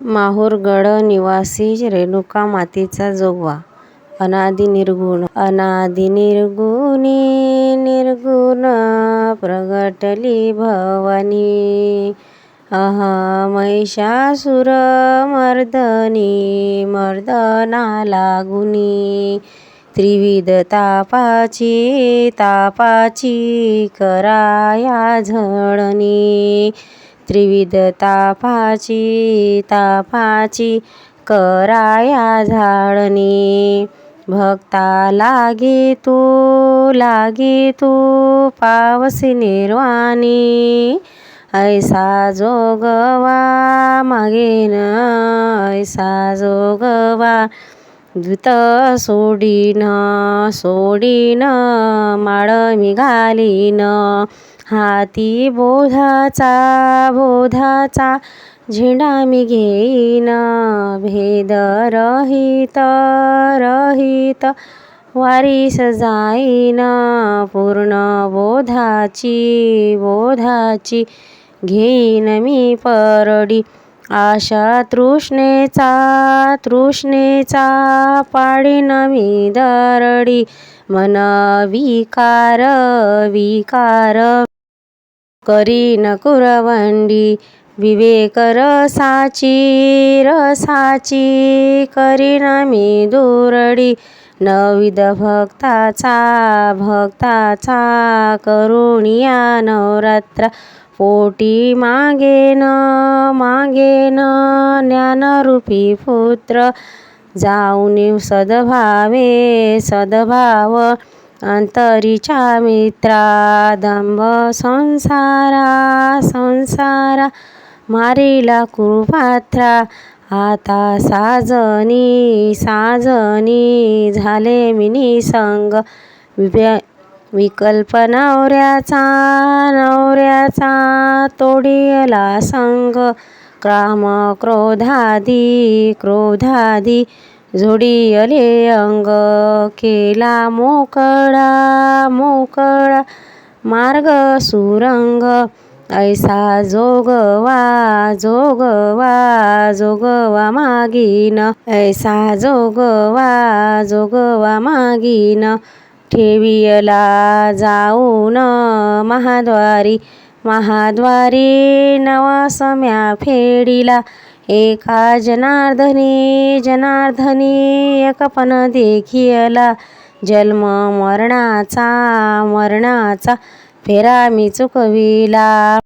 माहूरगड निवासी रेणुका मातेचा जोगवा. अनादि निर्गुण अनादि निर्गुणी निर्गुण प्रगटली भवानी. महिषासुर मर्दनी मर्दना लागुनी. त्रिविध तापाची तापाची कराया झळणी. त्रिविध तापाची तापाची कराया झाडणी भक्ता लागे तू लागे तू पावसी निर्वाणी. ऐसा जोगवा मागेन ऐसा जोगवा द्वित सोडीन सोडीन माळ मी घालीन हाती बोधाचा बोधाचा झेंडा मी घेईन. भेद रहित रहित वारीस जाईन पूर्ण बोधाची बोधाची घेईन मी परडी. आशा तृष्णेचा तृष्णेचा पाडीन मी दरडी. मन विकार विकार. करीन कुरवंडी विवेक रसाची रसाची करीन मी दुरडी नविद भक्ताचा भक्ताचा करुणिया नवरात्र. पोटी मागेन मागेन ज्ञानरूपी पुत्र. जाऊन सद्भावे सद्भाव अंतरीच्या मित्रा दंभ संसारा संसारा मारिला कुरुपात्रा आता साजनी साजनी झाले मिनी संग. विकल्प नवऱ्याचा नवऱ्याचा तोडिला संग. काम क्रोधादी क्रोधादी जोडियले अंग केला मोकळा मोकळा मार्ग सुरंग. ऐसा जोगवा जोगवा जोगवा मागीन. ऐसा जोगवा जोगवा मागीन. ठेवियला जाऊन महाद्वारी महाद्वारी नवसम्या फेडिला. एका जनार्दने जनार्दने एकपण देखियला. जन्म मरणाचा मरणाचा फेरा मी चुकविला.